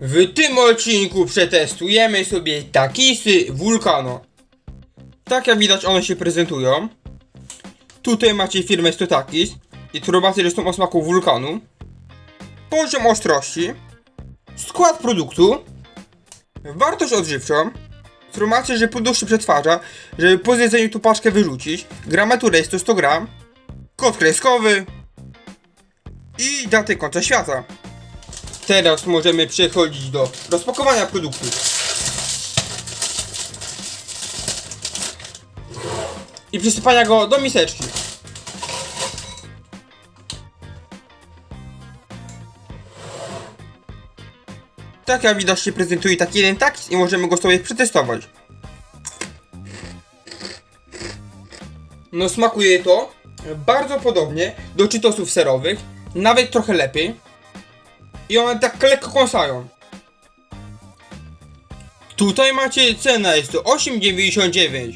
W tym odcinku przetestujemy sobie takisy Vulcano. Tak jak widać one się prezentują. Tutaj macie firmę Stotakis. Informacje, że są o smaku wulkanu. Poziom ostrości. Skład produktu. Wartość odżywczą. Informacje, że produkt się przetwarza, żeby po zjedzeniu tu paczkę wyrzucić. Gramatura jest to 100 gram. Kod kreskowy. I daty końca świata. Teraz możemy przechodzić do rozpakowania produktu. I przysypania go do miseczki. Tak jak widać się prezentuje taki jeden takis i możemy go sobie przetestować. No smakuje to bardzo podobnie do czytosów serowych, nawet trochę lepiej. I one tak lekko kąsają. Tutaj macie cena, jest to 8,99.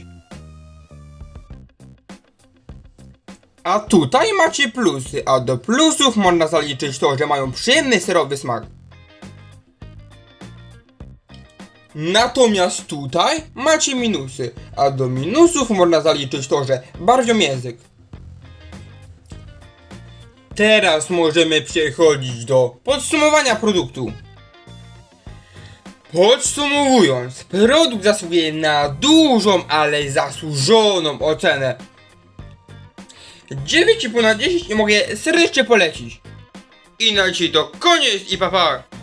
A tutaj macie plusy, a do plusów można zaliczyć to, że mają przyjemny serowy smak. Natomiast tutaj macie minusy, a do minusów można zaliczyć to, że barwią język. Teraz możemy przechodzić do podsumowania produktu. Podsumowując, produkt zasługuje na dużą, ale zasłużoną ocenę. 9,5 na 10 i mogę serdecznie polecić. I na dzisiaj to koniec i papa. Pa.